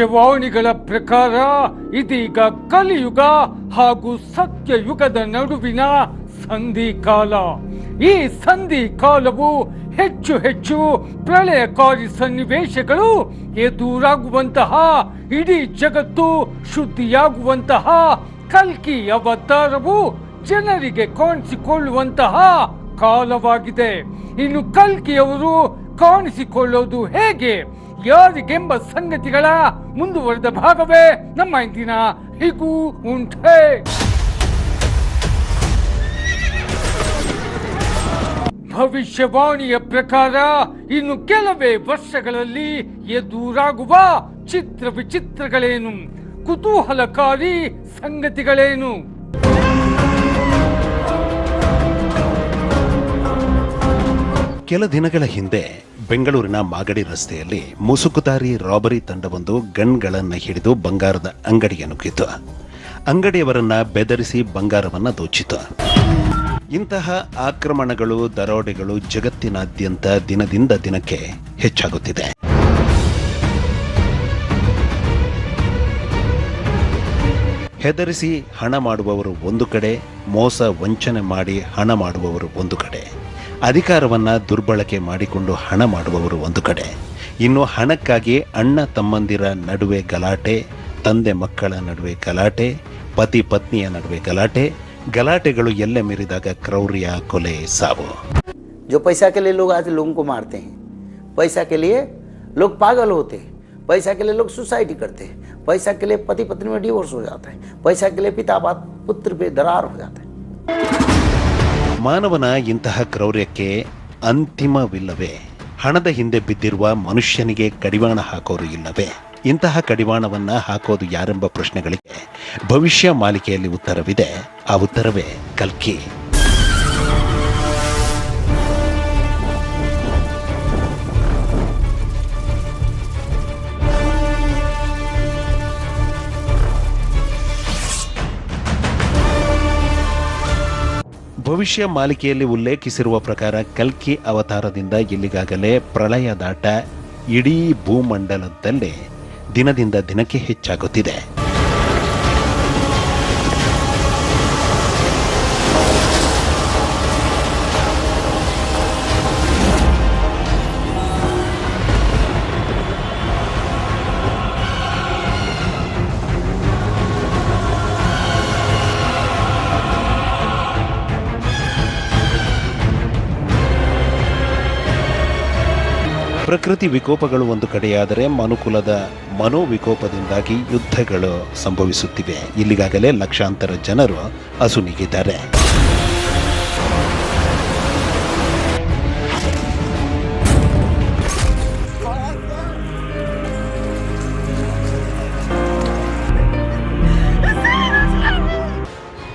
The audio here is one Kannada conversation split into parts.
ಭವಿಷ್ಯವಾಣಿಗಳ ಪ್ರಕಾರ ಇದೀಗ ಕಲಿಯುಗ ಹಾಗೂ ಸತ್ಯ ಯುಗದ ನಡುವಿನ ಸಂಧಿ ಕಾಲ ಈ ಸಂಧಿ ಕಾಲವು ಹೆಚ್ಚು ಹೆಚ್ಚು ಪ್ರಳಯಕಾರಿ ಸನ್ನಿವೇಶಗಳು ಎದುರಾಗುವಂತಹ, ಇಡೀ ಜಗತ್ತು ಶುದ್ಧಿಯಾಗುವಂತಹ ಕಲ್ಕಿ ಅವತಾರವು ಜನರಿಗೆ ಕಾಣಿಸಿಕೊಳ್ಳುವಂತಹ ಕಾಲವಾಗಿದೆ. ಇನ್ನು ಕಲ್ಕಿಯವರು ಕಾಣಿಸಿಕೊಳ್ಳೋದು ಹೇಗೆ? ಯಾರಿಗೆಂಬ ಸಂಗತಿಗಳ ಮುಂದುವರೆದ ಭಾಗವೇ ನಮ್ಮ ಇಂದಿನ ಹೀಗೂ ಉಂಟೆ. ಭವಿಷ್ಯವಾಣಿಯ ಪ್ರಕಾರ ಇನ್ನು ಕೆಲವೇ ವರ್ಷಗಳಲ್ಲಿ ಎದುರಾಗುವ ಚಿತ್ರ ವಿಚಿತ್ರಗಳೇನು? ಕುತೂಹಲಕಾರಿ ಸಂಗತಿಗಳೇನು? ಕೆಲ ದಿನಗಳ ಹಿಂದೆ ಬೆಂಗಳೂರಿನ ಮಾಗಡಿ ರಸ್ತೆಯಲ್ಲಿ ಮುಸುಕುದಾರಿ ರಾಬರಿ ತಂಡವೊಂದು ಗನ್ಗಳನ್ನು ಹಿಡಿದು ಬಂಗಾರದ ಅಂಗಡಿಗೆ ನುಗ್ಗಿತು ಅಂಗಡಿಯವರನ್ನ ಬೆದರಿಸಿ ಬಂಗಾರವನ್ನ ದೋಚಿತು ಇಂತಹ ಆಕ್ರಮಣಗಳು, ದರೋಡೆಗಳು ಜಗತ್ತಿನಾದ್ಯಂತ ದಿನದಿಂದ ದಿನಕ್ಕೆ ಹೆಚ್ಚಾಗುತ್ತಿದೆ. ಹೆದರಿಸಿ ಹಣ ಮಾಡುವವರು ಒಂದು ಕಡೆ, ಮೋಸ ವಂಚನೆ ಮಾಡಿ ಹಣ ಮಾಡುವವರು ಒಂದು ಕಡೆ. ಅಧಿಕಾರವನ್ನ ದುರ್ಬಳಕೆ ಮಾಡಿಕೊಂಡು ಹಣ ಮಾಡುವವರು ಒಂದು ಕಡೆ ಇನ್ನು ಹಣಕ್ಕಾಗಿ ಅಣ್ಣ ತಮ್ಮಂದಿರ ನಡುವೆ ಗಲಾಟೆ ತಂದೆ ಮಕ್ಕಳ ನಡುವೆ ಗಲಾಟೆ ಪತಿ ಪತ್ನಿಯ ನಡುವೆ ಗಲಾಟೆ ಗಲಾಟೆಗಳು ಎಲ್ಲೆ ಮೀರಿದಾಗ ಕ್ರೌರ್ಯ ಕೊಲೆ ಸಾವು जो पैसा के लिए लोग आज लोगों को मारते हैं पैसा के लिए लोग पागल होते हैं पैसा के लिए लोग सुसाइड करते हैं पैसा के लिए पति पत्नी में डिवोर्स हो जाता है पैसा के लिए पिता बाप पुत्र पे दरार हो जाता है ಮಾನವನ ಇಂತಹ ಕ್ರೌರ್ಯಕ್ಕೆ ಅಂತಿಮವಿಲ್ಲವೇ? ಹಣದ ಹಿಂದೆ ಬಿದ್ದಿರುವ ಮನುಷ್ಯನಿಗೆ ಕಡಿವಾಣ ಹಾಕೋರು ಇಲ್ಲವೇ? ಇಂತಹ ಕಡಿವಾಣವನ್ನ ಹಾಕೋದು ಯಾರೆಂಬ ಪ್ರಶ್ನೆಗಳಿಗೆ ಭವಿಷ್ಯ ಮಾಲಿಕೆಯಲ್ಲಿ ಉತ್ತರವಿದೆ. ಆ ಉತ್ತರವೇ ಕಲ್ಕಿ. ಭವಿಷ್ಯ ಮಾಲಿಕೆಯಲ್ಲಿ ಉಲ್ಲೇಖಿಸಿರುವ ಪ್ರಕಾರ ಕಲ್ಕಿ ಅವತಾರದಿಂದ ಇಲ್ಲಿಗಾಗಲೇ ಪ್ರಳಯ ದಾಟ ಇಡೀ ಭೂಮಂಡಲದಲ್ಲಿ ದಿನದಿಂದ ದಿನಕ್ಕೆ ಹೆಚ್ಚಾಗುತ್ತಿದೆ. ಪ್ರಕೃತಿ ವಿಕೋಪಗಳು ಒಂದು ಕಡೆಯಾದರೆ ಮನುಕುಲದ ಮನೋವಿಕೋಪದಿಂದಾಗಿ ಯುದ್ಧಗಳು ಸಂಭವಿಸುತ್ತಿವೆ. ಇಲ್ಲಿಗಾಗಲೇ ಲಕ್ಷಾಂತರ ಜನರು ಅಸುನೀಗಿದ್ದಾರೆ.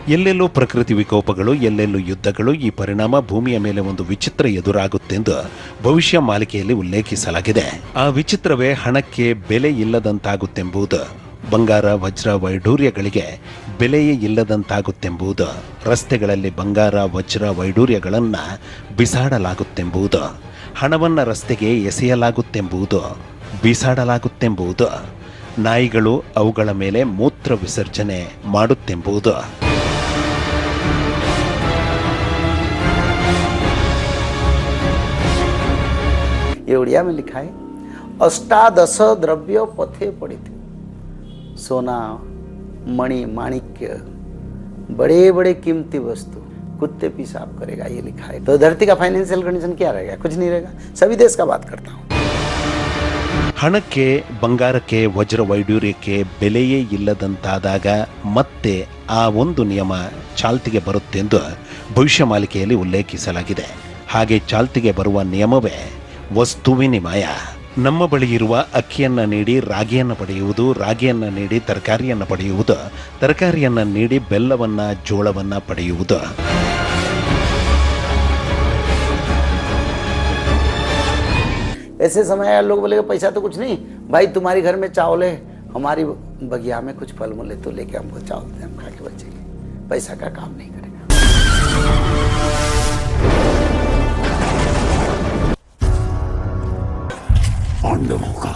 ಎಲ್ಲೆಲ್ಲೂ ಪ್ರಕೃತಿ ವಿಕೋಪಗಳು, ಎಲ್ಲೆಲ್ಲೂ ಯುದ್ಧಗಳು ಈ ಪರಿಣಾಮ ಭೂಮಿಯ ಮೇಲೆ ಒಂದು ವಿಚಿತ್ರ ಎದುರಾಗುತ್ತೆಂದು ಭವಿಷ್ಯ ಮಾಲಿಕೆಯಲ್ಲಿ ಉಲ್ಲೇಖಿಸಲಾಗಿದೆ. ಆ ವಿಚಿತ್ರವೇ ಹಣಕ್ಕೆ ಬೆಲೆ ಇಲ್ಲದಂತಾಗುತ್ತೆಂಬುದು, ಬಂಗಾರ, ವಜ್ರ ವೈಡೂರ್ಯಗಳಿಗೆ ಬೆಲೆಯೇ ಇಲ್ಲದಂತಾಗುತ್ತೆಂಬುದು, ರಸ್ತೆಗಳಲ್ಲಿ ಬಂಗಾರ, ವಜ್ರ ವೈಡೂರ್ಯಗಳನ್ನು ಬಿಸಾಡಲಾಗುತ್ತೆಂಬುದು, ಹಣವನ್ನು ರಸ್ತೆಗೆ ಎಸೆಯಲಾಗುತ್ತೆಂಬುದು, ಬಿಸಾಡಲಾಗುತ್ತೆಂಬುದು, ನಾಯಿಗಳು ಅವುಗಳ ಮೇಲೆ ಮೂತ್ರ ವಿಸರ್ಜನೆ ಮಾಡುತ್ತೆಂಬುದು. ये उड़िया में लिखा है अष्टादश द्रव्य पथे पड़े थे सोना मणि माणिक्य बड़े बड़े कीमती वस्तु कुत्ते पेशाब करेगा ये लिखा है तो धरती का फाइनेंशियल कंडीशन क्या रहेगा कुछ नहीं रहेगा सभी देश का बात करता हूँ ಹಣಕ್ಕೆ ಬಂಗಾರಕ್ಕೆ ವಜ್ರ ವೈಡೂರ್ಯಕ್ಕೆ ಬೆಲೆಯೇ ಇಲ್ಲದಂತಾದಾಗ ಮತ್ತೆ ಆ ಒಂದು ನಿಯಮ ಚಾಲ್ತಿಗೆ ಬರುತ್ತೆಂದು ಭವಿಷ್ಯ ಮಾಲಿಕೆಯಲ್ಲಿ ಉಲ್ಲೇಖಿಸಲಾಗಿದೆ ಹಾಗೆ ಚಾಲ್ತಿಗೆ ಬರುವ ನಿಯಮವೇ ವಸ್ತು ವಿನಿಮಯ ನಮ್ಮ ಬಳಿ ಇರುವ ಅಕ್ಕಿಯನ್ನ ನೀಡಿ ರಾಗಿಯನ್ನು ಪಡೆಯುವುದು ರಾಗಿಯನ್ನ ನೀಡಿ ತರಕಾರಿಯನ್ನು ಪಡೆಯುವುದು ತರಕಾರಿಯನ್ನ ನೀಡಿ ಬೆಲ್ಲವನ್ನ ಜೋಳವನ್ನ ಪಡೆಯುವುದು ऐसे समय आया लोग बोलेगा पैसा तो कुछ नहीं भाई तुम्हारे घर में चावल है हमारी बगिया में कुछ फल मूल है तो लेके हमको चावल दे हम खा के बचेंगे पैसा का काम नहीं पांडवों का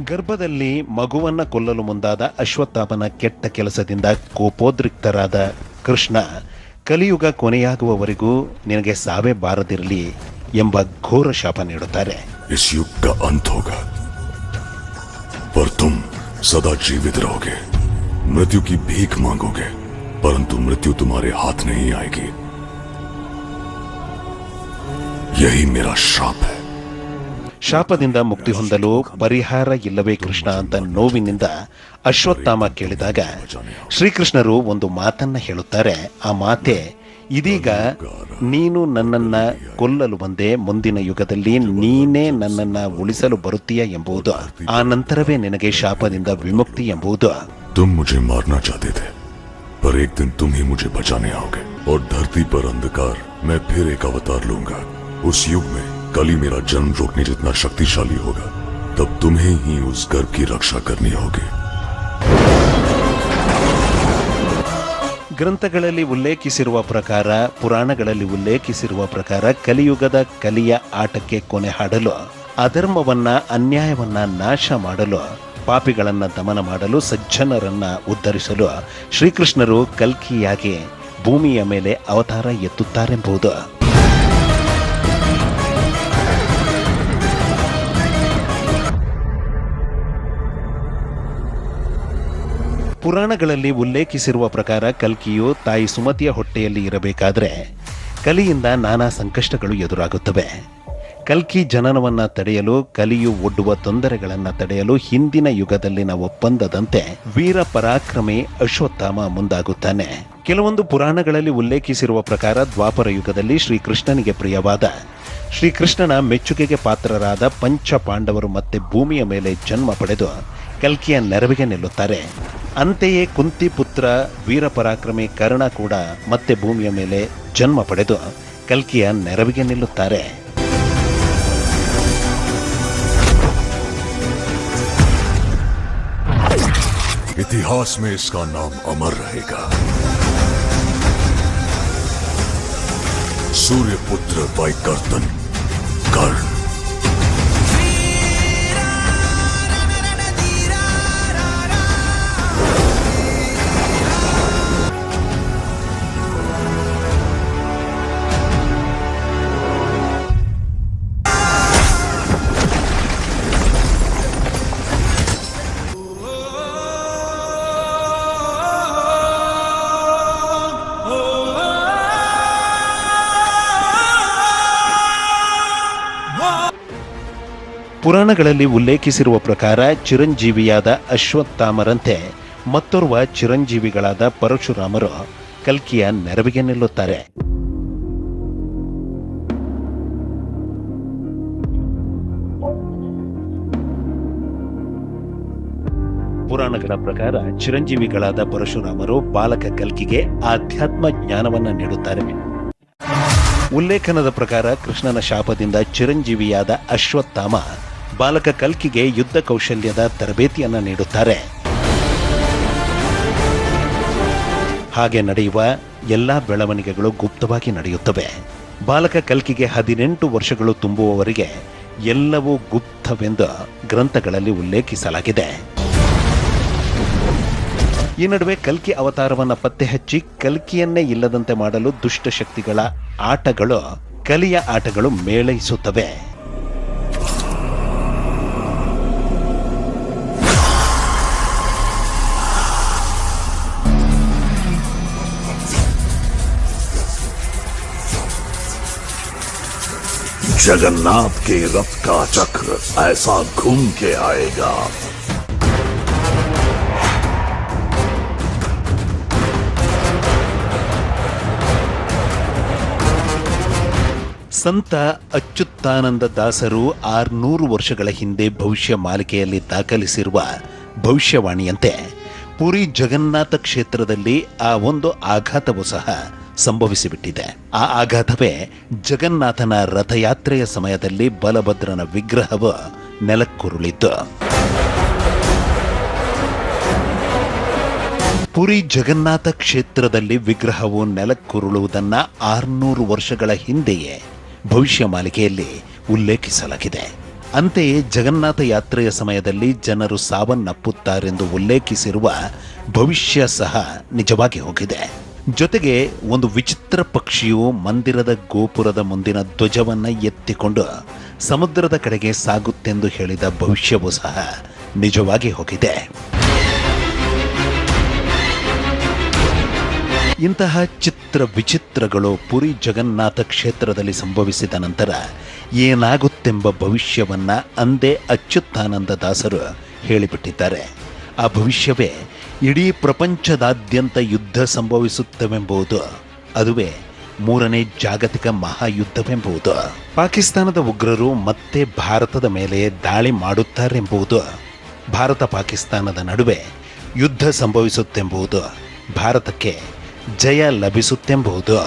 ಗರ್ಭದಲ್ಲಿ ಮಗುವನ್ನ ಕೊಲ್ಲಲು ಮುಂದಾದ ಅಶ್ವತ್ಥಾಪನ ಕೆಟ್ಟ ಕೆಲಸದಿಂದ ಕೋಪೋದ್ರಿಕ್ತರಾದ ಕೃಷ್ಣ ಕಲಿಯುಗ ಕೊನೆಯಾಗುವವರೆಗೂ ನಿನಗೆ ಸಾವೇ ಬಾರದಿರಲಿ ಎಂಬ ಘೋರ ಶಾಪ ನೀಡುತ್ತಾರೆ. ಇಸ್ ಅಂತೋಗ ಸದಾ मृत्यु की भीख मांगोगे परंतु मृत्यु तुम्हारे हाथ नहीं आएगी यही मेरा श्राप है ಶಾಪದಿಂದ ಮುಕ್ತಿ ಹೊಂದಲು ಪರಿಹಾರ ಇಲ್ಲವೇ ಕೃಷ್ಣ ಅಂತ ನೋವಿನಿಂದ ಅಶ್ವತ್ಥಾಮ ಕೇಳಿದಾಗ ಶ್ರೀಕೃಷ್ಣರು ಒಂದು ಮಾತನ್ನ ಹೇಳುತ್ತಾರೆ ಆ ಮಾತೆ ಇದೀಗ ನೀನು ನನ್ನನ್ನ ಕೊಲ್ಲಲು ಬಂದೆ ಮುಂದಿನ ಯುಗದಲ್ಲಿ ನೀನೇ ನನ್ನನ್ನ ಉಳಿಸಲು ಬರುತ್ತೀಯ ಎಂಬುದು ಆ ನಂತರವೇ ನಿನಗೆ ಶಾಪದಿಂದ ವಿಮುಕ್ತಿ ಎಂಬುದು तुम मुझे मारना चाहते थे पर एक दिन तुम ही मुझे बचाने आओगे और धरती पर अंधकार मैं फिर एक अवतार लूंगा उस युग में कली मेरा जन्म रोकने जितना शक्तिशाली होगा तब तुम्हें ही उस गर्भ की रक्षा करनी होगी ಗ್ರಂಥಗಳಲ್ಲಿ ಉಲ್ಲೇಖಿಸಿರುವ ಪ್ರಕಾರ ಪುರಾಣಗಳಲ್ಲಿ ಉಲ್ಲೇಖಿಸಿರುವ ಪ್ರಕಾರ ಕಲಿಯುಗದ ಕಲಿಯ ಆಟಕ್ಕೆ ಕೊನೆ ಹಾಡಲು ಅಧರ್ಮವನ್ನ ಅನ್ಯಾಯವನ್ನ ನಾಶ ಮಾಡಲು ಪಾಪಿಗಳನ್ನ ದಮನ ಮಾಡಲು ಸಜ್ಜನರನ್ನ ಉದ್ಧರಿಸಲು ಶ್ರೀಕೃಷ್ಣರು ಕಲ್ಕಿಯಾಗಿ ಭೂಮಿಯ ಮೇಲೆ ಅವತಾರ ಎತ್ತುತ್ತಾರೆಂಬುದು. ಪುರಾಣಗಳಲ್ಲಿ ಉಲ್ಲೇಖಿಸಿರುವ ಪ್ರಕಾರ ಕಲ್ಕಿಯು ತಾಯಿ ಸುಮತಿಯ ಹೊಟ್ಟೆಯಲ್ಲಿ ಇರಬೇಕಾದ್ರೆ ಕಲಿಯಿಂದ ನಾನಾ ಸಂಕಷ್ಟಗಳು ಎದುರಾಗುತ್ತವೆ. ಕಲ್ಕಿ ಜನನವನ್ನ ತಡೆಯಲು, ಕಲಿಯು ಒಡ್ಡುವ ತೊಂದರೆಗಳನ್ನು ತಡೆಯಲು ಹಿಂದಿನ ಯುಗದಲ್ಲಿನ ಒಪ್ಪಂದದಂತೆ ವೀರ ಪರಾಕ್ರಮಿ ಅಶ್ವತ್ಥಾಮ ಮುಂದಾಗುತ್ತಾನೆ. ಕೆಲವೊಂದು ಪುರಾಣಗಳಲ್ಲಿ ಉಲ್ಲೇಖಿಸಿರುವ ಪ್ರಕಾರ ದ್ವಾಪರ ಯುಗದಲ್ಲಿ ಶ್ರೀಕೃಷ್ಣನಿಗೆ ಪ್ರಿಯವಾದ, ಶ್ರೀಕೃಷ್ಣನ ಮೆಚ್ಚುಗೆಗೆ ಪಾತ್ರರಾದ ಪಂಚ ಪಾಂಡವರು ಮತ್ತೆ ಭೂಮಿಯ ಮೇಲೆ ಜನ್ಮ ಪಡೆದು ಕಲ್ಕಿಯ ನೆರವಿಗೆ ನಿಲ್ಲುತ್ತಾರೆ. ಅಂತೆಯೇ ಕುಂತಿ ಪುತ್ರ ವೀರ ಪರಾಕ್ರಮಿ ಕರ್ಣ ಕೂಡ ಮತ್ತೆ ಭೂಮಿಯ ಮೇಲೆ ಜನ್ಮ ಪಡೆದು ಕಲ್ಕಿಯ ನೆರವಿಗೆ ನಿಲ್ಲುತ್ತಾರೆ. इतिहास में इसका नाम अमर रहेगा। सूर्यपुत्र वैकर्तन कर्ण। ಪುರಾಣಗಳಲ್ಲಿ ಉಲ್ಲೇಖಿಸಿರುವ ಪ್ರಕಾರ ಚಿರಂಜೀವಿಯಾದ ಅಶ್ವತ್ಥಾಮರಂತೆ ಮತ್ತೋರ್ವ ಚಿರಂಜೀವಿಗಳಾದ ಪರಶುರಾಮರು ಕಲ್ಕಿಯ ನೆರವಿಗೆ ನಿಲ್ಲುತ್ತಾರೆ. ಪುರಾಣಗಳ ಪ್ರಕಾರ ಚಿರಂಜೀವಿಗಳಾದ ಪರಶುರಾಮರು ಬಾಲಕ ಕಲ್ಕಿಗೆ ಆಧ್ಯಾತ್ಮ ಜ್ಞಾನವನ್ನು ನೀಡುತ್ತಾರೆ. ಉಲ್ಲೇಖನದ ಪ್ರಕಾರ ಕೃಷ್ಣನ ಶಾಪದಿಂದ ಚಿರಂಜೀವಿಯಾದ ಅಶ್ವತ್ಥಾಮ ಬಾಲಕ ಕಲ್ಕಿಗೆ ಯುದ್ಧ ಕೌಶಲ್ಯದ ತರಬೇತಿಯನ್ನು ನೀಡುತ್ತಾರೆ. ಹಾಗೆ ನಡೆಯುವ ಎಲ್ಲಾ ಬೆಳವಣಿಗೆಗಳು ಗುಪ್ತವಾಗಿ ನಡೆಯುತ್ತವೆ. ಬಾಲಕ ಕಲ್ಕಿಗೆ ಹದಿನೆಂಟು ವರ್ಷಗಳು ತುಂಬುವವರೆಗೆ ಎಲ್ಲವೂ ಗುಪ್ತವೆಂದು ಗ್ರಂಥಗಳಲ್ಲಿ ಉಲ್ಲೇಖಿಸಲಾಗಿದೆ. ಈ ನಡುವೆ ಕಲ್ಕಿ ಅವತಾರವನ್ನು ಪತ್ತೆ ಹಚ್ಚಿ ಕಲ್ಕಿಯನ್ನೇ ಇಲ್ಲದಂತೆ ಮಾಡಲು ದುಷ್ಟಶಕ್ತಿಗಳ ಆಟಗಳು, ಕಲಿಯ ಆಟಗಳು ಮೇಳೈಸುತ್ತವೆ. जगन्नाथ के रथ का चक्र ऐसा घूम के आएगा ಸಂತ ಅಚ್ಯುತಾನಂದ ದಾಸರು ಆರ್ನೂರು ವರ್ಷಗಳ ಹಿಂದೆ ಭವಿಷ್ಯ ಮಾಲಿಕೆಯಲ್ಲಿ ದಾಖಲಿಸಿರುವ ಭವಿಷ್ಯವಾಣಿಯಂತೆ ಪುರಿ ಜಗನ್ನಾಥ ಕ್ಷೇತ್ರದಲ್ಲಿ ಆ ಒಂದು ಆಘಾತವೂ ಸಹ ಸಂಭವಿಸಿಬಿಟ್ಟಿದೆ. ಆ ಆಘಾತವೇ ಜಗನ್ನಾಥನ ರಥಯಾತ್ರೆಯ ಸಮಯದಲ್ಲಿ ಬಲಭದ್ರನ ವಿಗ್ರಹವು ನೆಲಕ್ಕುರುಳಿತು. ಪುರಿ ಜಗನ್ನಾಥ ಕ್ಷೇತ್ರದಲ್ಲಿ ವಿಗ್ರಹವು ನೆಲಕ್ಕುರುಳುವುದನ್ನು ಆರ್ನೂರು ವರ್ಷಗಳ ಹಿಂದೆಯೇ ಭವಿಷ್ಯ ಮಾಲಿಕೆಯಲ್ಲಿ ಉಲ್ಲೇಖಿಸಲಾಗಿದೆ. ಅಂತೆಯೇ ಜಗನ್ನಾಥ ಯಾತ್ರೆಯ ಸಮಯದಲ್ಲಿ ಜನರು ಸಾವನ್ನಪ್ಪುತ್ತಾರೆಂದು ಉಲ್ಲೇಖಿಸಿರುವ ಭವಿಷ್ಯ ಸಹ ನಿಜವಾಗಿ ಹೋಗಿದೆ. ಜೊತೆಗೆ ಒಂದು ವಿಚಿತ್ರ ಪಕ್ಷಿಯು ಮಂದಿರದ ಗೋಪುರದ ಮುಂದಿನ ಧ್ವಜವನ್ನು ಎತ್ತಿಕೊಂಡು ಸಮುದ್ರದ ಕಡೆಗೆ ಸಾಗುತ್ತೆಂದು ಹೇಳಿದ ಭವಿಷ್ಯವೂ ಸಹ ನಿಜವಾಗಿ ಹೋಗಿದೆ. ಇಂತಹ ಚಿತ್ರ ವಿಚಿತ್ರಗಳು ಪುರಿ ಜಗನ್ನಾಥ ಕ್ಷೇತ್ರದಲ್ಲಿ ಸಂಭವಿಸಿದ ನಂತರ ಏನಾಗುತ್ತೆಂಬ ಭವಿಷ್ಯವನ್ನು ಅಂದೇ ಅಚ್ಯುತಾನಂದ ದಾಸರು ಹೇಳಿಬಿಟ್ಟಿದ್ದಾರೆ. ಆ ಭವಿಷ್ಯವೇ ಇಡೀ ಪ್ರಪಂಚದಾದ್ಯಂತ ಯುದ್ಧ ಸಂಭವಿಸುತ್ತವೆಂಬುದು, ಅದುವೇ ಮೂರನೇ ಜಾಗತಿಕ ಮಹಾಯುದ್ಧವೆಂಬುದು. ಪಾಕಿಸ್ತಾನದ ಉಗ್ರರು ಮತ್ತೆ ಭಾರತದ ಮೇಲೆ ದಾಳಿ ಮಾಡುತ್ತಾರೆಂಬುದು, ಭಾರತ ಪಾಕಿಸ್ತಾನದ ನಡುವೆ ಯುದ್ಧ ಸಂಭವಿಸುತ್ತೆಂಬುದು, ಭಾರತಕ್ಕೆ ಜಯ ಲಭಿಸುತ್ತೆಂಬುದು.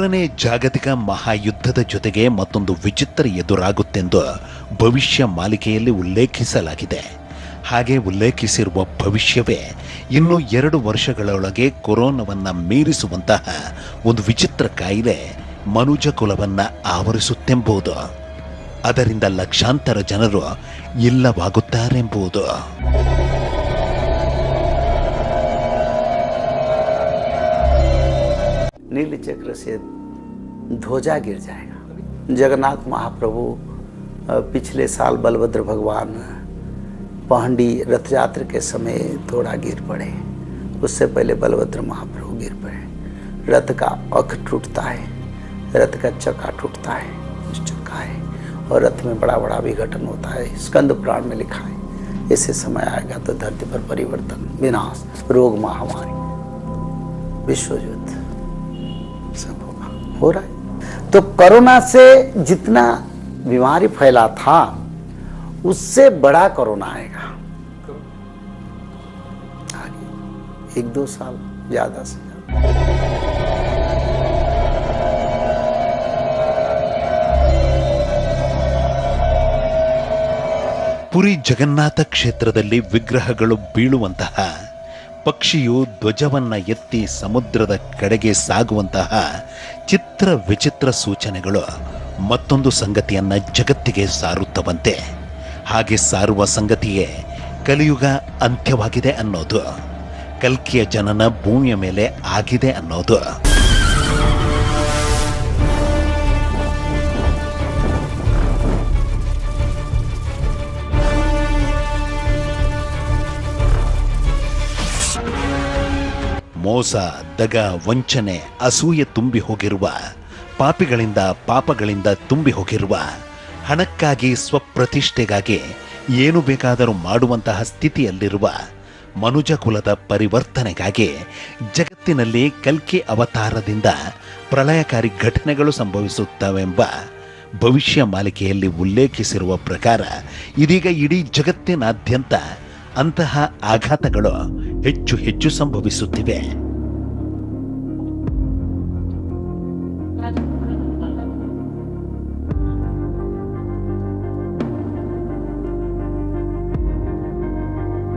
ಮೂರನೇ ಜಾಗತಿಕ ಮಹಾಯುದ್ಧದ ಜೊತೆಗೆ ಮತ್ತೊಂದು ವಿಚಿತ್ರ ಎದುರಾಗುತ್ತೆಂದು ಭವಿಷ್ಯ ಮಾಲಿಕೆಯಲ್ಲಿ ಉಲ್ಲೇಖಿಸಲಾಗಿದೆ. ಹಾಗೆ ಉಲ್ಲೇಖಿಸಿರುವ ಭವಿಷ್ಯವೇ ಇನ್ನು ಎರಡು ವರ್ಷಗಳೊಳಗೆ ಕೊರೋನಾವನ್ನ ಮೀರಿಸುವಂತಹ ಒಂದು ವಿಚಿತ್ರ ಕಾಯಿಲೆ ಮನುಜ ಕುಲವನ್ನ ಆವರಿಸುತ್ತೆಂಬುದು. ಅದರಿಂದ ಲಕ್ಷಾಂತರ ಜನರು ಇಲ್ಲವಾಗುತ್ತಾರೆಂಬುದು. नील चक्र से ध्वजा गिर जाएगा। जगन्नाथ महाप्रभु पिछले साल बलभद्र भगवान पहंडी रथ यात्रा के समय थोड़ा गिर पड़े। उससे पहले बलभद्र महाप्रभु गिर पड़े। रथ का अख टूटता है, रथ का चक्का टूटता है चक्का है, और रथ में बड़ा बड़ा विघटन होता है। स्कंद पुराण में लिखा है, ऐसे समय आएगा तो धरती पर परिवर्तन, विनाश, रोग, महामारी विश्व युद्ध हो रहा है तो कोरोना से जितना बीमारी फैला था उससे बड़ा कोरोना आएगा आगे एक दो साल ज्यादा से ज्यादा ಪುರಿ ಜಗನ್ನಾಥ ಕ್ಷೇತ್ರದಲ್ಲಿ ವಿಗ್ರಹಗಳು ಬೀಳುವಂತಹ ಪಕ್ಷಿಯು ಧ್ವಜವನ್ನ ಎತ್ತಿ ಸಮುದ್ರದ ಕಡೆಗೆ ಸಾಗುವಂತಹ ಚಿತ್ರ ವಿಚಿತ್ರ ಸೂಚನೆಗಳು ಮತ್ತೊಂದು ಸಂಗತಿಯನ್ನ ಜಗತ್ತಿಗೆ ಸಾರುತ್ತವಂತೆ. ಹಾಗೆ ಸಾರುವ ಸಂಗತಿಯೇ ಕಲಿಯುಗ ಅಂತ್ಯವಾಗಿದೆ ಅನ್ನೋದು. ಕಲ್ಕಿಯ ಜನನ ಭೂಮಿಯ ಮೇಲೆ ಆಗಿದೆ ಅನ್ನೋದು. ಮೋಸ, ದಗ, ವಂಚನೆ, ಅಸೂಯೆ ತುಂಬಿ ಹೋಗಿರುವ, ಪಾಪಿಗಳಿಂದ, ಪಾಪಗಳಿಂದ ತುಂಬಿ ಹೋಗಿರುವ, ಹಣಕ್ಕಾಗಿ, ಸ್ವಪ್ರತಿಷ್ಠೆಗಾಗಿ ಏನು ಬೇಕಾದರೂ ಮಾಡುವಂತಹ ಸ್ಥಿತಿಯಲ್ಲಿರುವ ಮನುಜ ಕುಲದ ಪರಿವರ್ತನೆಗಾಗಿ ಜಗತ್ತಿನಲ್ಲಿ ಕಲ್ಕಿ ಅವತಾರದಿಂದ ಪ್ರಳಯಕಾರಿ ಘಟನೆಗಳು ಸಂಭವಿಸುತ್ತವೆಂಬ ಭವಿಷ್ಯ ಮಾಲಿಕೆಯಲ್ಲಿ ಉಲ್ಲೇಖಿಸಿರುವ ಪ್ರಕಾರ ಇದೀಗ ಇಡೀ ಜಗತ್ತಿನಾದ್ಯಂತ ಅಂತಹ ಆಘಾತಗಳು ಹೆಚ್ಚು ಹೆಚ್ಚು ಸಂಭವಿಸುತ್ತಿವೆ.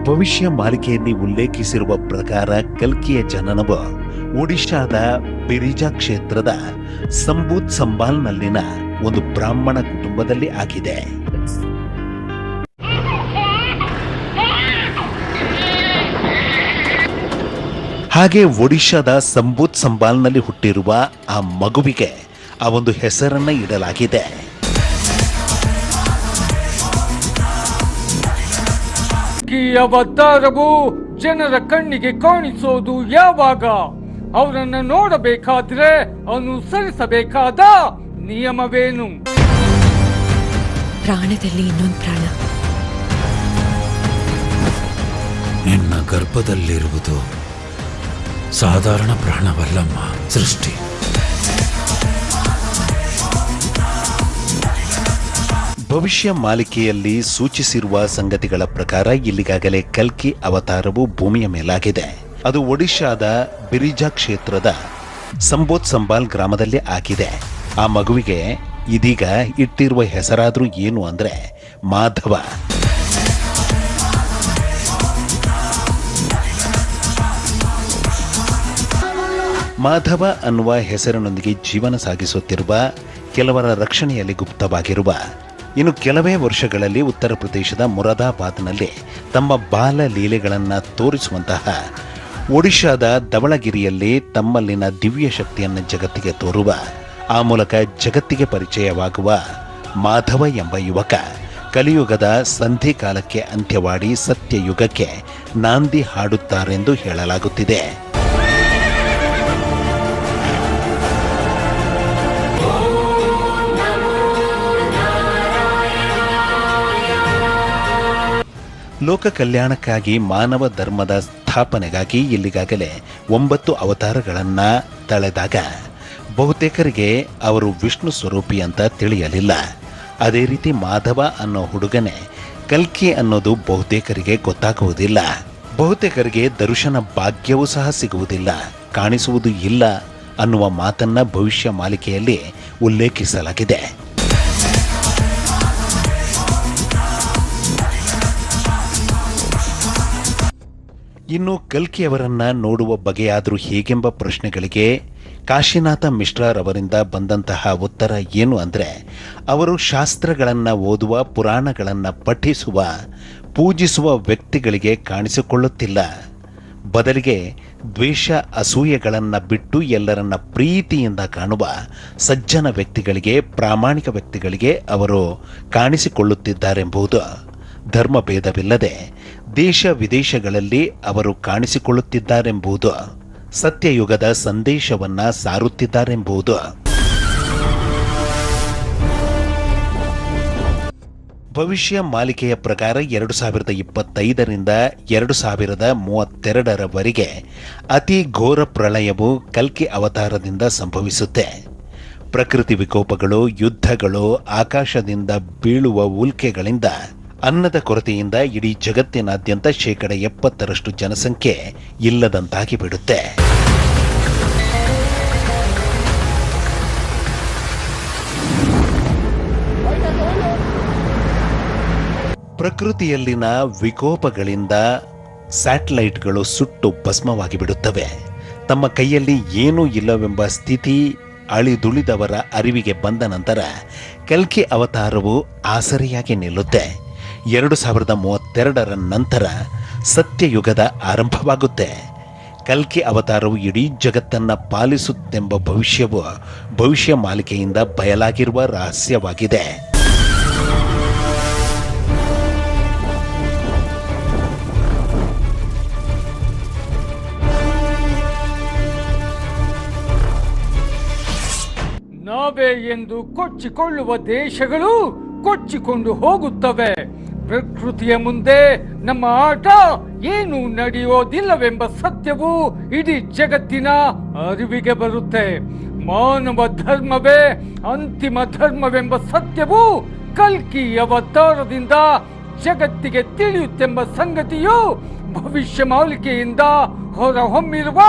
ಭವಿಷ್ಯ ಮಾಲಿಕೆಯಲ್ಲಿ ಉಲ್ಲೇಖಿಸಿರುವ ಪ್ರಕಾರ ಕಲ್ಕಿಯ ಜನನವು ಒಡಿಶಾದ ಬಿರಿಜಾ ಕ್ಷೇತ್ರದ ಸಂಬೂತ್ ಸಂಬಾಲ್ನಲ್ಲಿನ ಒಂದು ಬ್ರಾಹ್ಮಣ ಕುಟುಂಬದಲ್ಲಿ ಆಗಿದೆ. ಹಾಗೆ ಒಡಿಶಾದ ಸಂಬೂತ್ ಸಂಬಾಲ್ನಲ್ಲಿ ಹುಟ್ಟಿರುವ ಆ ಮಗುವಿಗೆ ಆ ಒಂದು ಹೆಸರನ್ನ ಇಡಲಾಗಿದೆ. ಅವತಾರವು ಜನರ ಕಣ್ಣಿಗೆ ಕಾಣಿಸೋದು ಯಾವಾಗ? ಅವರನ್ನ ನೋಡಬೇಕಾದ್ರೆ ಅನುಸರಿಸಬೇಕಾದ ನಿಯಮವೇನು? ಪ್ರಾಣದಲ್ಲಿ ಇನ್ನೊಂದು ಪ್ರಾಣ. ನಿನ್ನ ಗರ್ಭದಲ್ಲಿರುವುದು ಸಾಧಾರಣ ಪ್ರಾಣವಲ್ಲಮ್ಮ ಸೃಷ್ಟಿ. ಭವಿಷ್ಯ ಮಾಲಿಕೆಯಲ್ಲಿ ಸೂಚಿಸಿರುವ ಸಂಗತಿಗಳ ಪ್ರಕಾರ ಇಲ್ಲಿಗಾಗಲೇ ಕಲ್ಕಿ ಅವತಾರವು ಭೂಮಿಯ ಮೇಲಾಗಿದೆ. ಅದು ಒಡಿಶಾದ ಬಿರಿಜಾ ಕ್ಷೇತ್ರದ ಸಂಬೋತ್ ಸಂಬಾಲ್ ಗ್ರಾಮದಲ್ಲಿ ಆಗಿದೆ. ಆ ಮಗುವಿಗೆ ಇದೀಗ ಇಟ್ಟಿರುವ ಹೆಸರಾದರೂ ಏನು ಅಂದರೆ ಮಾಧವ. ಮಾಧವ ಅನ್ನುವ ಹೆಸರಿನೊಂದಿಗೆ ಜೀವನ ಸಾಗಿಸುತ್ತಿರುವ ಕೆಲವರ ರಕ್ಷಣೆಯಲ್ಲಿ ಗುಪ್ತವಾಗಿರುವ, ಇನ್ನು ಕೆಲವೇ ವರ್ಷಗಳಲ್ಲಿ ಉತ್ತರ ಪ್ರದೇಶದ ಮುರಾದಾಬಾದ್ನಲ್ಲಿ ತಮ್ಮ ಬಾಲ ಲೀಲೆಗಳನ್ನು ತೋರಿಸುವಂತಹ ಒಡಿಶಾದ ಧವಳಗಿರಿಯಲ್ಲಿ ತಮ್ಮಲ್ಲಿನ ದಿವ್ಯ ಶಕ್ತಿಯನ್ನು ಜಗತ್ತಿಗೆ ತೋರುವ, ಆ ಮೂಲಕ ಜಗತ್ತಿಗೆ ಪರಿಚಯವಾಗುವ ಮಾಧವ ಎಂಬ ಯುವಕ ಕಲಿಯುಗದ ಸಂಧಿ ಕಾಲಕ್ಕೆ ಅಂತ್ಯವಾಡಿ ಸತ್ಯಯುಗಕ್ಕೆ ನಾಂದಿ ಹಾಡುತ್ತಾರೆಂದು ಹೇಳಲಾಗುತ್ತಿದೆ. ಲೋಕ ಕಲ್ಯಾಣಕ್ಕಾಗಿ ಮಾನವ ಧರ್ಮದ ಸ್ಥಾಪನೆಗಾಗಿ ಇಲ್ಲಿಗಾಗಲೇ ಒಂಬತ್ತು ಅವತಾರಗಳನ್ನ ತಳೆದಾಗ ಬಹುತೇಕರಿಗೆ ಅವರು ವಿಷ್ಣು ಸ್ವರೂಪಿ ಅಂತ ತಿಳಿಯಲಿಲ್ಲ. ಅದೇ ರೀತಿ ಮಾಧವ ಅನ್ನೋ ಹುಡುಗನೇ ಕಲ್ಕಿ ಅನ್ನೋದು ಬಹುತೇಕರಿಗೆ ಗೊತ್ತಾಗುವುದಿಲ್ಲ. ಬಹುತೇಕರಿಗೆ ದರ್ಶನ ಭಾಗ್ಯವೂ ಸಹ ಸಿಗುವುದಿಲ್ಲ. ಕಾಣಿಸುವುದು ಇಲ್ಲ ಅನ್ನುವ ಮಾತನ್ನ ಭವಿಷ್ಯ ಮಾಲಿಕೆಯಲ್ಲಿ ಉಲ್ಲೇಖಿಸಲಾಗಿದೆ. ಇನ್ನು ಕಲ್ಕಿಯವರನ್ನ ನೋಡುವ ಬಗೆಯಾದರೂ ಹೇಗೆಂಬ ಪ್ರಶ್ನೆಗಳಿಗೆ ಕಾಶಿನಾಥ ಮಿಶ್ರಾರವರಿಂದ ಬಂದಂತಹ ಉತ್ತರ ಏನು ಅಂದರೆ, ಅವರು ಶಾಸ್ತ್ರಗಳನ್ನು ಓದುವ, ಪುರಾಣಗಳನ್ನು ಪಠಿಸುವ, ಪೂಜಿಸುವ ವ್ಯಕ್ತಿಗಳಿಗೆ ಕಾಣಿಸಿಕೊಳ್ಳುತ್ತಿಲ್ಲ. ಬದಲಿಗೆ ದ್ವೇಷ ಅಸೂಯೆಗಳನ್ನು ಬಿಟ್ಟು ಎಲ್ಲರನ್ನ ಪ್ರೀತಿಯಿಂದ ಕಾಣುವ ಸಜ್ಜನ ವ್ಯಕ್ತಿಗಳಿಗೆ, ಪ್ರಾಮಾಣಿಕ ವ್ಯಕ್ತಿಗಳಿಗೆ ಅವರು ಕಾಣಿಸಿಕೊಳ್ಳುತ್ತಿದ್ದಾರೆಂಬುದು ಧರ್ಮಭೇದವಿಲ್ಲದೆ ದೇಶ ವಿದೇಶಗಳಲ್ಲಿ ಅವರು ಕಾಣಿಸಿಕೊಳ್ಳುತ್ತಿದ್ದಾರೆಂಬುದು ಸತ್ಯಯುಗದ ಸಂದೇಶವನ್ನ ಸಾರುತ್ತಿದ್ದಾರೆಂಬುದು. ಭವಿಷ್ಯ ಮಾಲಿಕೆಯ ಪ್ರಕಾರ ಎರಡು ಸಾವಿರದ ಇಪ್ಪತ್ತೈದರಿಂದ ಎರಡು ಸಾವಿರದ ಮೂವತ್ತೆರಡರವರೆಗೆ ಅತಿ ಘೋರ ಪ್ರಳಯವು ಕಲ್ಕಿ ಅವತಾರದಿಂದ ಸಂಭವಿಸುತ್ತೆ. ಪ್ರಕೃತಿ ವಿಕೋಪಗಳು, ಯುದ್ಧಗಳು, ಆಕಾಶದಿಂದ ಬೀಳುವ ಉಲ್ಕೆಗಳಿಂದ ಅನ್ನದ ಕೊರತೆಯಿಂದ ಇಡೀ ಜಗತ್ತಿನಾದ್ಯಂತ ಶೇಕಡ ಎಪ್ಪತ್ತರಷ್ಟು ಜನಸಂಖ್ಯೆ ಇಲ್ಲದಂತಾಗಿ ಬಿಡುತ್ತೆ. ಪ್ರಕೃತಿಯಲ್ಲಿನ ವಿಕೋಪಗಳಿಂದ ಸ್ಯಾಟಲೈಟ್ಗಳು ಸುಟ್ಟು ಭಸ್ಮವಾಗಿ ಬಿಡುತ್ತವೆ. ತಮ್ಮ ಕೈಯಲ್ಲಿ ಏನೂ ಇಲ್ಲವೆಂಬ ಸ್ಥಿತಿ ಅಳಿದುಳಿದವರ ಅರಿವಿಗೆ ಬಂದ ನಂತರ ಕಲ್ಕಿ ಅವತಾರವು ಆಸರೆಯಾಗಿ ನಿಲ್ಲುತ್ತೆ. ಎರಡು ಸಾವಿರದ ಮೂವತ್ತೆರಡರ ನಂತರ ಸತ್ಯಯುಗದ ಆರಂಭವಾಗುತ್ತೆ. ಕಲ್ಕಿ ಅವತಾರವು ಇಡೀ ಜಗತ್ತನ್ನ ಪಾಲಿಸುತ್ತೆಂಬ ಭವಿಷ್ಯವು ಭವಿಷ್ಯ ಮಾಲಿಕೆಯಿಂದ ಬಯಲಾಗಿರುವ ರಹಸ್ಯವಾಗಿದೆ. ನಾವೇ ಎಂದು ಕೊಚ್ಚಿಕೊಳ್ಳುವ ದೇಶಗಳು ಕೊಚ್ಚಿಕೊಂಡು ಹೋಗುತ್ತವೆ. ಪ್ರಕೃತಿಯ ಮುಂದೆ ನಮ್ಮ ಆಟ ಏನು ನಡೆಯೋದಿಲ್ಲವೆಂಬ ಸತ್ಯವು ಇಡೀ ಜಗತ್ತಿನ ಅರಿವಿಗೆ ಬರುತ್ತೆ. ಮಾನವ ಧರ್ಮವೇ ಅಂತಿಮ ಧರ್ಮವೆಂಬ ಸತ್ಯವು ಕಲ್ಕಿ ಅವತಾರದಿಂದ ಜಗತ್ತಿಗೆ ತಿಳಿಯುತ್ತೆಂಬ ಸಂಗತಿಯು ಭವಿಷ್ಯ ಮಾಲಿಕೆಯಿಂದ ಹೊರಹೊಮ್ಮಿರುವ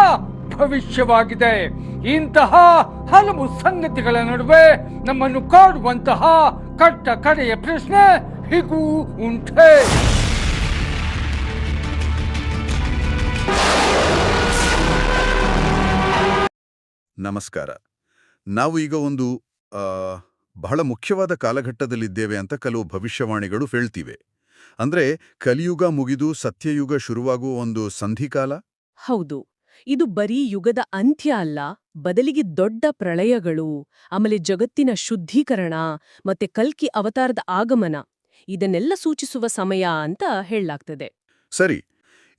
ಭವಿಷ್ಯವಾಗಿದೆ. ಇಂತಹ ಹಲವು ಸಂಗತಿಗಳ ನಡುವೆ ನಮ್ಮನ್ನು ಕಾಡುವಂತಹ ಕಟ್ಟ ಕಡೆಯ ಪ್ರಶ್ನೆ ಹೀಗೂ ಉಂಟೆ ನಮಸ್ಕಾರ. ನಾವು ಈಗ ಒಂದು ಬಹಳ ಮುಖ್ಯವಾದ ಕಾಲಘಟ್ಟದಲ್ಲಿದ್ದೇವೆ ಅಂತ ಕೆಲವು ಭವಿಷ್ಯವಾಣಿಗಳು ಹೇಳ್ತಿವೆ. ಅಂದ್ರೆ ಕಲಿಯುಗ ಮುಗಿದು ಸತ್ಯಯುಗ ಶುರುವಾಗುವ ಒಂದು ಸಂಧಿಕಾಲ? ಹೌದು. ಇದು ಬರೀ ಯುಗದ ಅಂತ್ಯ ಅಲ್ಲ ಬದಲಿಗೆ ದೊಡ್ಡ ಪ್ರಳಯಗಳು ಆಮೇಲೆ ಜಗತ್ತಿನ ಶುದ್ಧೀಕರಣ ಮತ್ತೆ ಕಲ್ಕಿ ಅವತಾರದ ಆಗಮನ. ಇದನ್ನೆಲ್ಲ ಸೂಚಿಸುವ ಸಮಯ ಅಂತ ಹೇಳಲಾಗ್ತದೆ. ಸರಿ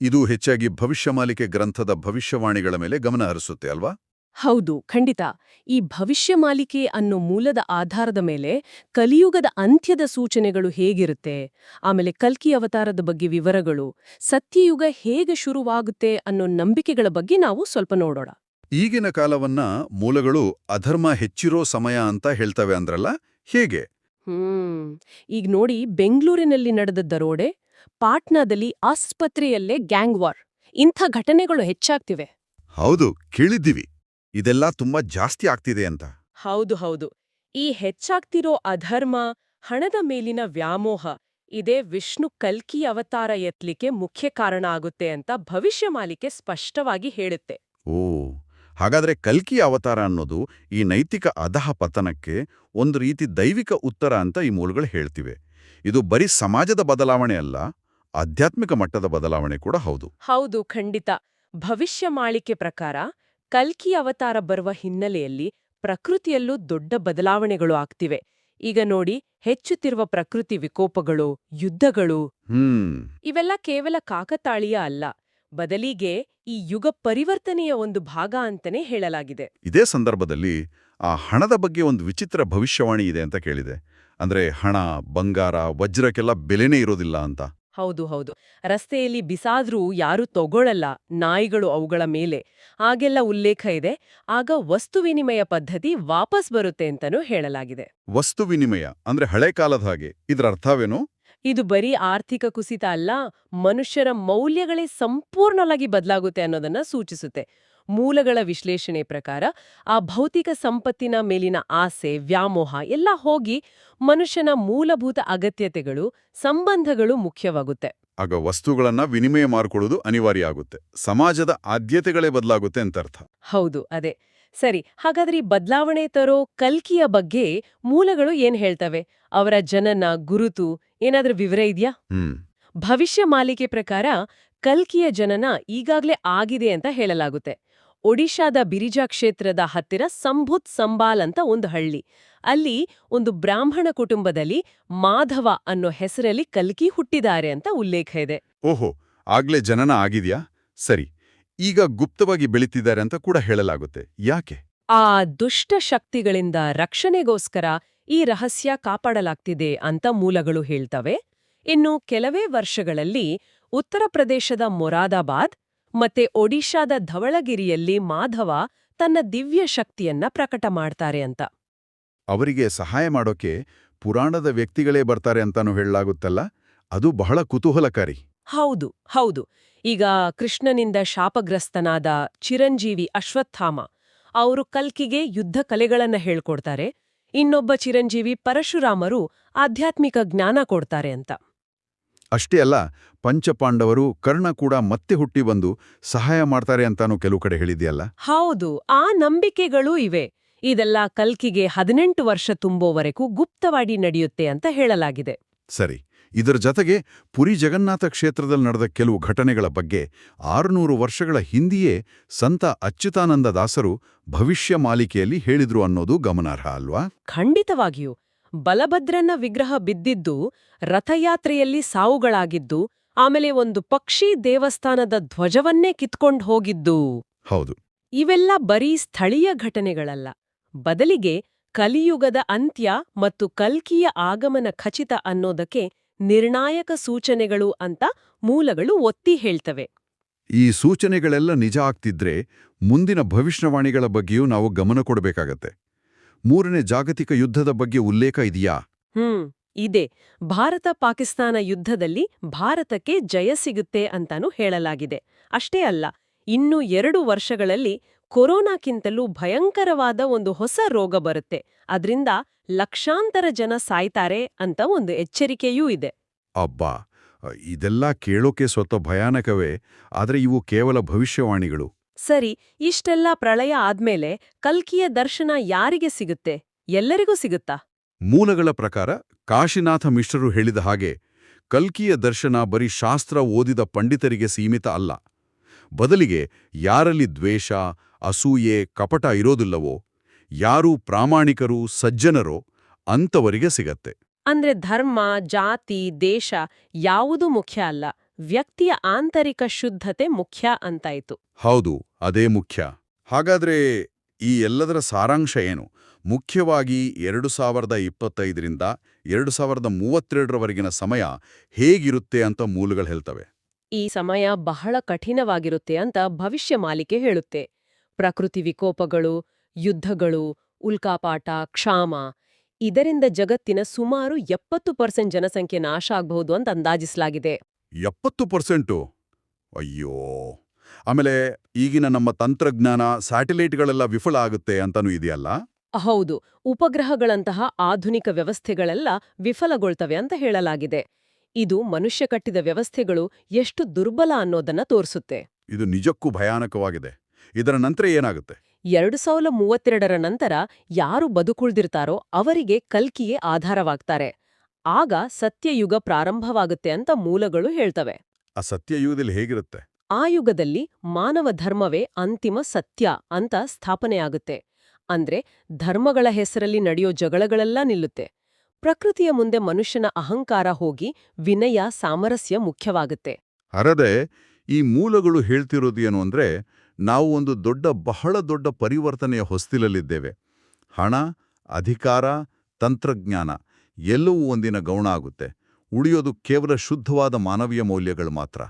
ಇದು ಹೆಚ್ಚಾಗಿ ಭವಿಷ್ಯ ಮಾಲಿಕೆ ಗ್ರಂಥದ ಭವಿಷ್ಯವಾಣಿಗಳ ಮೇಲೆ ಗಮನ ಹರಿಸುತ್ತೆ ಅಲ್ವಾ? ಹೌದು ಖಂಡಿತ. ಈ ಭವಿಷ್ಯ ಮಾಲಿಕೆ ಅನ್ನೋ ಮೂಲದ ಆಧಾರದ ಮೇಲೆ ಕಲಿಯುಗದ ಅಂತ್ಯದ ಸೂಚನೆಗಳು ಹೇಗಿರುತ್ತೆ ಆಮೇಲೆ ಕಲ್ಕಿ ಅವತಾರದ ಬಗ್ಗೆ ವಿವರಗಳು ಸತ್ಯಯುಗ ಹೇಗೆ ಶುರುವಾಗುತ್ತೆ ಅನ್ನೋ ನಂಬಿಕೆಗಳ ಬಗ್ಗೆ ನಾವು ಸ್ವಲ್ಪ ನೋಡೋಣ. ಈಗಿನ ಕಾಲವನ್ನ ಮೂಲಗಳು ಅಧರ್ಮ ಹೆಚ್ಚಿರೋ ಸಮಯ ಅಂತ ಹೇಳ್ತವೆ ಅಂದ್ರಲ್ಲ ಹೇಗೆ? ಹ್ಮ್. ಈಗ ನೋಡಿ ಬೆಂಗಳೂರಿನಲ್ಲಿ ನಡೆದ ದರೋಡೆ ಪಾಟ್ನಾದಲ್ಲಿ ಆಸ್ಪತ್ರೆಯಲ್ಲೇ ಗ್ಯಾಂಗ್ ವಾರ್. ಇಂಥ ಘಟನೆಗಳು ಹೆಚ್ಚಾಗ್ತಿವೆ. ಹೌದು ಕೇಳಿದ್ದೀವಿ. ಇದೆಲ್ಲ ತುಂಬಾ ಜಾಸ್ತಿ ಆಗ್ತಿದೆ ಅಂತ. ಹೌದು ಹೌದು. ಈ ಹೆಚ್ಚಾಗ್ತಿರೋ ಅಧರ್ಮ ಹಣದ ಮೇಲಿನ ವ್ಯಾಮೋಹ ಇದೇ ವಿಷ್ಣು ಕಲ್ಕಿ ಅವತಾರ ಎತ್ತಲಿಕ್ಕೆ ಮುಖ್ಯ ಕಾರಣ ಆಗುತ್ತೆ ಅಂತ ಭವಿಷ್ಯಮಾಲಿಕೆ ಸ್ಪಷ್ಟವಾಗಿ ಹೇಳುತ್ತೆ. ಓ. ಹಾಗಾದ್ರೆ ಕಲ್ಕಿ ಅವತಾರ ಅನ್ನೋದು ಈ ನೈತಿಕ ಅಧಃ ಪತನಕ್ಕೆ ಒಂದು ರೀತಿ ದೈವಿಕ ಉತ್ತರ ಅಂತ ಈ ಮೂಲಗಳು ಹೇಳ್ತಿವೆ. ಇದು ಬರೀ ಸಮಾಜದ ಬದಲಾವಣೆ ಅಲ್ಲ ಆಧ್ಯಾತ್ಮಿಕ ಮಟ್ಟದ ಬದಲಾವಣೆ ಕೂಡ ಹೌದು. ಹೌದು ಖಂಡಿತ. ಭವಿಷ್ಯ ಮಾಳಿಕೆ ಪ್ರಕಾರ ಕಲ್ಕಿ ಅವತಾರ ಬರುವ ಹಿನ್ನೆಲೆಯಲ್ಲಿ ಪ್ರಕೃತಿಯಲ್ಲೂ ದೊಡ್ಡ ಬದಲಾವಣೆಗಳು ಆಗ್ತಿವೆ. ಈಗ ನೋಡಿ ಹೆಚ್ಚುತ್ತಿರುವ ಪ್ರಕೃತಿ ವಿಕೋಪಗಳು ಯುದ್ಧಗಳು. ಇವೆಲ್ಲ ಕೇವಲ ಕಾಕತಾಳೀಯ ಅಲ್ಲ. ಬದಲಿಗೆ ಈ ಯುಗ ಪರಿವರ್ತನೆಯ ಒಂದು ಭಾಗ ಅಂತನೇ ಹೇಳಲಾಗಿದೆ. ಇದೇ ಸಂದರ್ಭದಲ್ಲಿ ಆ ಹಣದ ಬಗ್ಗೆ ಒಂದು ವಿಚಿತ್ರ ಭವಿಷ್ಯವಾಣಿ ಇದೆ ಅಂತ ಕೇಳಿದೆ. ಅಂದ್ರೆ ಹಣ ಬಂಗಾರ ವಜ್ರಕ್ಕೆಲ್ಲ ಬೆಲೆನೇ ಇರೋದಿಲ್ಲ ಅಂತ. ಹೌದು ಹೌದು. ರಸ್ತೆಯಲ್ಲಿ ಬಿಸಾದ್ರೂ ಯಾರೂ ತಗೊಳ್ಳಲ್ಲ ನಾಯಿಗಳು ಅವುಗಳ ಮೇಲೆ. ಆಗೆಲ್ಲ ಉಲ್ಲೇಖ ಇದೆ. ಆಗ ವಸ್ತು ವಿನಿಮಯ ಪದ್ಧತಿ ವಾಪಸ್ ಬರುತ್ತೆ ಅಂತನೂ ಹೇಳಲಾಗಿದೆ. ವಸ್ತು ವಿನಿಮಯ ಅಂದ್ರೆ ಹಳೆ ಕಾಲದ ಹಾಗೆ. ಇದರ ಅರ್ಥವೇನು ಇದು ಬರೀ ಆರ್ಥಿಕ ಕುಸಿತ ಅಲ್ಲ ಮನುಷ್ಯರ ಮೌಲ್ಯಗಳೇ ಸಂಪೂರ್ಣವಾಗಿ ಬದಲಾಗುತ್ತೆ ಅನ್ನೋದನ್ನ ಸೂಚಿಸುತ್ತೆ. ಮೂಲಗಳ ವಿಶ್ಲೇಷಣೆ ಪ್ರಕಾರ ಆ ಭೌತಿಕ ಸಂಪತ್ತಿನ ಮೇಲಿನ ಆಸೆ ವ್ಯಾಮೋಹ ಎಲ್ಲ ಹೋಗಿ ಮನುಷ್ಯನ ಮೂಲಭೂತ ಅಗತ್ಯತೆಗಳು ಸಂಬಂಧಗಳು ಮುಖ್ಯವಾಗುತ್ತೆ. ಆಗ ವಸ್ತುಗಳನ್ನ ವಿನಿಮಯ ಮಾಡಿಕೊಳ್ಳೋದು ಅನಿವಾರ್ಯ ಆಗುತ್ತೆ. ಸಮಾಜದ ಆದ್ಯತೆಗಳೇ ಬದಲಾಗುತ್ತೆ ಅಂತ ಅರ್ಥ. ಹೌದು ಅದೇ. ಸರಿ ಹಾಗಾದ್ರೆ ಈ ಬದಲಾವಣೆ ತರೋ ಕಲ್ಕಿಯ ಬಗ್ಗೆ ಮೂಲಗಳು ಏನ್ ಹೇಳ್ತವೆ? ಅವರ ಜನನ ಗುರುತು ಏನಾದ್ರೂ ವಿವರ ಇದೆಯಾ? ಭವಿಷ್ಯ ಮಾಲಿಕೆ ಪ್ರಕಾರ ಕಲ್ಕಿಯ ಜನನ ಈಗಾಗ್ಲೇ ಆಗಿದೆ ಅಂತ ಹೇಳಲಾಗುತ್ತೆ. ಒಡಿಶಾದ ಬಿರಿಜಾ ಕ್ಷೇತ್ರದ ಹತ್ತಿರ ಸಂಭುತ್ ಸಂಬಾಲ್ ಅಂತ ಒಂದು ಹಳ್ಳಿ. ಅಲ್ಲಿ ಒಂದು ಬ್ರಾಹ್ಮಣ ಕುಟುಂಬದಲ್ಲಿ ಮಾಧವ ಅನ್ನೋ ಹೆಸರಲ್ಲಿ ಕಲ್ಕಿ ಹುಟ್ಟಿದ್ದಾರೆ ಅಂತ ಉಲ್ಲೇಖ ಇದೆ. ಓಹೋ ಆಗ್ಲೇ ಜನನ ಆಗಿದ್ಯಾ? ಸರಿ ಈಗ ಗುಪ್ತವಾಗಿ ಬೆಳೀತಿದ್ದಾರೆ ಅಂತ ಕೂಡ ಹೇಳಲಾಗುತ್ತೆ. ಯಾಕೆ? ಆ ದುಷ್ಟ ಶಕ್ತಿಗಳಿಂದ ರಕ್ಷಣೆಗೋಸ್ಕರ ಈ ರಹಸ್ಯ ಕಾಪಾಡಲಾಗ್ತಿದೆ ಅಂತ ಮೂಲಗಳು ಹೇಳ್ತವೆ. ಇನ್ನು ಕೆಲವೇ ವರ್ಷಗಳಲ್ಲಿ ಉತ್ತರ ಪ್ರದೇಶದ ಮೊರಾದಾಬಾದ್ ಮತ್ತೆ ಒಡಿಶಾದ ಧವಳಗಿರಿಯಲ್ಲಿ ಮಾಧವ ತನ್ನ ದಿವ್ಯ ಶಕ್ತಿಯನ್ನ ಪ್ರಕಟ ಮಾಡ್ತಾರೆ ಅಂತ. ಅವರಿಗೆ ಸಹಾಯ ಮಾಡೋಕೆ ಪುರಾಣದ ವ್ಯಕ್ತಿಗಳೇ ಬರ್ತಾರೆ ಅಂತಾನು ಹೇಳಲಾಗುತ್ತಲ್ಲ? ಅದು ಬಹಳ ಕುತೂಹಲಕಾರಿ. ಹೌದು ಹೌದು. ಈಗ ಕೃಷ್ಣನಿಂದ ಶಾಪಗ್ರಸ್ತನಾದ ಚಿರಂಜೀವಿ ಅಶ್ವತ್ಥಾಮ ಅವರು ಕಲ್ಕಿಗೆ ಯುದ್ಧ ಕಲೆಗಳನ್ನ ಹೇಳ್ಕೊಡ್ತಾರೆ. ಇನ್ನೊಬ್ಬ ಚಿರಂಜೀವಿ ಪರಶುರಾಮರು ಆಧ್ಯಾತ್ಮಿಕ ಜ್ಞಾನ ಕೊಡ್ತಾರೆ ಅಂತ. ಅಷ್ಟೇ ಅಲ್ಲ ಪಂಚಪಾಂಡವರು ಕರ್ಣ ಕೂಡ ಮತ್ತೆ ಹುಟ್ಟಿ ಬಂದು ಸಹಾಯ ಮಾಡ್ತಾರೆ ಅಂತಾನು ಕೆಲವು ಕಡೆ ಹೇಳಿದೆಯಲ್ಲ? ಹೌದು ಆ ನಂಬಿಕೆಗಳೂ ಇವೆ. ಇದೆಲ್ಲ ಕಲ್ಕಿಗೆ ಹದಿನೆಂಟು ವರ್ಷ ತುಂಬೋವರೆಗೂ ಗುಪ್ತವಾಗಿ ನಡೆಯುತ್ತೆ ಅಂತ ಹೇಳಲಾಗಿದೆ. ಸರಿ. ಇದರ ಜತೆಗೆ ಪುರಿ ಜಗನ್ನಾಥ ಕ್ಷೇತ್ರದಲ್ಲಿ ನಡೆದ ಕೆಲವು ಘಟನೆಗಳ ಬಗ್ಗೆ ಆರುನೂರು ವರ್ಷಗಳ ಹಿಂದೆಯೇ ಸಂತ ಅಚ್ಯುತಾನಂದ ದಾಸರು ಭವಿಷ್ಯ ಮಾಲಿಕೆಯಲ್ಲಿ ಹೇಳಿದ್ರು ಅನ್ನೋದು ಗಮನಾರ್ಹ ಅಲ್ವಾ? ಖಂಡಿತವಾಗಿಯೂ. ಬಲಭದ್ರನ ವಿಗ್ರಹ ಬಿದ್ದಿದ್ದು ರಥಯಾತ್ರೆಯಲ್ಲಿ ಸಾವುಗಳಾಗಿದ್ದು ಆಮೇಲೆ ಒಂದು ಪಕ್ಷಿ ದೇವಸ್ಥಾನದ ಧ್ವಜವನ್ನೇ ಕಿತ್ಕೊಂಡು ಹೋಗಿದ್ದು. ಹೌದು. ಇವೆಲ್ಲ ಬರೀ ಸ್ಥಳೀಯ ಘಟನೆಗಳಲ್ಲ. ಬದಲಿಗೆ ಕಲಿಯುಗದ ಅಂತ್ಯ ಮತ್ತು ಕಲ್ಕಿಯ ಆಗಮನ ಖಚಿತ ಅನ್ನೋದಕ್ಕೆ ನಿರ್ಣಾಯಕ ಸೂಚನೆಗಳು ಅಂತ ಮೂಲಗಳು ಒತ್ತಿ ಹೇಳ್ತವೆ. ಈ ಸೂಚನೆಗಳೆಲ್ಲ ನಿಜ ಆಗ್ತಿದ್ರೆ ಮುಂದಿನ ಭವಿಷ್ಯವಾಣಿಗಳ ಬಗ್ಗೆಯೂ ನಾವು ಗಮನ ಕೊಡಬೇಕಾಗತ್ತೆ. ಮೂರನೇ ಜಾಗತಿಕ ಯುದ್ಧದ ಬಗ್ಗೆ ಉಲ್ಲೇಖ ಇದೆಯಾ? ಹ್ಮ್ ಇದೆ. ಭಾರತ ಪಾಕಿಸ್ತಾನ ಯುದ್ಧದಲ್ಲಿ ಭಾರತಕ್ಕೆ ಜಯ ಸಿಗುತ್ತೆ ಅಂತಾನೂ ಹೇಳಲಾಗಿದೆ. ಅಷ್ಟೇ ಅಲ್ಲ ಇನ್ನು ಎರಡು ವರ್ಷಗಳಲ್ಲಿ ಕೊರೋನಾಕ್ಕಿಂತಲೂ ಭಯಂಕರವಾದ ಒಂದು ಹೊಸ ರೋಗ ಬರುತ್ತೆ. ಅದ್ರಿಂದ ಲಕ್ಷಾಂತರ ಜನ ಸಾಯ್ತಾರೆ ಅಂತ ಒಂದು ಎಚ್ಚರಿಕೆಯೂ ಇದೆ. ಅಬ್ಬಾ! ಇದೆಲ್ಲ ಕೇಳೋಕೆ ಸ್ವತಃ ಭಯಾನಕವೇ ಆದರೆ ಇವು ಕೇವಲ ಭವಿಷ್ಯವಾಣಿಗಳು. ಸರಿ ಇಷ್ಟೆಲ್ಲ ಪ್ರಳಯ ಆದ್ಮೇಲೆ ಕಲ್ಕಿಯ ದರ್ಶನ ಯಾರಿಗೆ ಸಿಗುತ್ತೆ? ಎಲ್ಲರಿಗೂ ಸಿಗುತ್ತಾ? ಮೂಲಗಳ ಪ್ರಕಾರ ಕಾಶಿನಾಥ ಮಿಶ್ರರು ಹೇಳಿದ ಹಾಗೆ ಕಲ್ಕಿಯ ದರ್ಶನ ಬರೀ ಶಾಸ್ತ್ರ ಓದಿದ ಪಂಡಿತರಿಗೆ ಸೀಮಿತ ಅಲ್ಲ. ಬದಲಿಗೆ ಯಾರಲ್ಲಿ ದ್ವೇಷ ಅಸೂಯೆ ಕಪಟ ಇರೋದಿಲ್ಲವೋ? ಯಾರು ಪ್ರಾಮಾಣಿಕರು ಸಜ್ಜನರೋ ಅಂಥವರಿಗೆ ಸಿಗತ್ತೆ. ಅಂದ್ರೆ ಧರ್ಮ ಜಾತಿ ದೇಶ ಯಾವುದೂ ಮುಖ್ಯ ಅಲ್ಲ. ವ್ಯಕ್ತಿಯ ಆಂತರಿಕ ಶುದ್ಧತೆ ಮುಖ್ಯ ಅಂತಾಯ್ತು. ಹೌದು ಅದೇ ಮುಖ್ಯ. ಹಾಗಾದ್ರೆ ಈ ಎಲ್ಲದರ ಸಾರಾಂಶ ಏನು? ಮುಖ್ಯವಾಗಿ ಎರಡು ಸಾವಿರದ ಇಪ್ಪತ್ತೈದರಿಂದ ಎರಡು ಸಾವಿರದ ಮೂವತ್ತೆರಡರವರೆಗಿನ ಸಮಯ ಹೇಗಿರುತ್ತೆ ಅಂತ ಮೂಲಗಳು ಹೇಳ್ತವೆ. ಈ ಸಮಯ ಬಹಳ ಕಠಿಣವಾಗಿರುತ್ತೆ ಅಂತ ಭವಿಷ್ಯ ಮಾಲಿಕೆ ಹೇಳುತ್ತೆ. ಪ್ರಕೃತಿ ವಿಕೋಪಗಳು ಯುದ್ಧಗಳು ಉಲ್ಕಾಪಾಟ ಕ್ಷಾಮ ಇದರಿಂದ ಜಗತ್ತಿನ ಸುಮಾರು ಎಪ್ಪತ್ತು ಪರ್ಸೆಂಟ್ ಜನಸಂಖ್ಯೆ ನಾಶ ಆಗಬಹುದು ಅಂತ ಅಂದಾಜಿಸಲಾಗಿದೆ. ಎಪ್ಪತ್ತು ಪರ್ಸೆಂಟು? ಅಯ್ಯೋ! ಆಮೇಲೆ ಈಗಿನ ನಮ್ಮ ತಂತ್ರಜ್ಞಾನ ಸ್ಯಾಟಲೈಟ್ಗಳೆಲ್ಲ ವಿಫಲ ಆಗುತ್ತೆ ಅಂತನೂ ಇದೆಯಲ್ಲ? ಹೌದು ಉಪಗ್ರಹಗಳಂತಹ ಆಧುನಿಕ ವ್ಯವಸ್ಥೆಗಳೆಲ್ಲ ವಿಫಲಗೊಳ್ತವೆ ಅಂತ ಹೇಳಲಾಗಿದೆ. ಇದು ಮನುಷ್ಯ ಕಟ್ಟಿದ ವ್ಯವಸ್ಥೆಗಳು ಎಷ್ಟು ದುರ್ಬಲ ಅನ್ನೋದನ್ನ ತೋರಿಸುತ್ತೆ. ಇದು ನಿಜಕ್ಕೂ ಭಯಾನಕವಾಗಿದೆ. ಇದರ ನಂತರ ಏನಾಗುತ್ತೆ? ಎರಡು ಸಾವಿರದ ಮೂವತ್ತೆರಡರ ನಂತರ ಯಾರು ಬದುಕುಳ್ದಿರ್ತಾರೋ ಅವರಿಗೆ ಕಲ್ಕಿಯೇ ಆಧಾರವಾಗ್ತಾರೆ. ಆಗ ಸತ್ಯಯುಗ ಪ್ರಾರಂಭವಾಗುತ್ತೆ ಅಂತ ಮೂಲಗಳು ಹೇಳ್ತವೆ. ಆ ಸತ್ಯಯುಗದಲ್ಲಿ ಹೇಗಿರುತ್ತೆ? ಆ ಯುಗದಲ್ಲಿ ಮಾನವ ಧರ್ಮವೇ ಅಂತಿಮ ಸತ್ಯ ಅಂತ ಸ್ಥಾಪನೆಯಾಗುತ್ತೆ. ಅಂದ್ರೆ ಧರ್ಮಗಳ ಹೆಸರಲ್ಲಿ ನಡೆಯೋ ಜಗಳಗಳೆಲ್ಲ ನಿಲ್ಲುತ್ತೆ. ಪ್ರಕೃತಿಯ ಮುಂದೆ ಮನುಷ್ಯನ ಅಹಂಕಾರ ಹೋಗಿ ವಿನಯ ಸಾಮರಸ್ಯ ಮುಖ್ಯವಾಗುತ್ತೆ. ಹರದೆ ಈ ಮೂಲಗಳು ಹೇಳ್ತಿರೋದು ಏನು ಅಂದ್ರೆ ನಾವು ಒಂದು ದೊಡ್ಡ, ಬಹಳ ದೊಡ್ಡ ಪರಿವರ್ತನೆಯ ಹೊಸ್ತಿಲಲ್ಲಿದ್ದೇವೆ. ಹಣ, ಅಧಿಕಾರ, ತಂತ್ರಜ್ಞಾನ ಎಲ್ಲವೂ ಒಂದಿನ ಗೌಣ ಆಗುತ್ತೆ. ಉಳಿಯೋದು ಕೇವಲ ಶುದ್ಧವಾದ ಮಾನವೀಯ ಮೌಲ್ಯಗಳು ಮಾತ್ರ.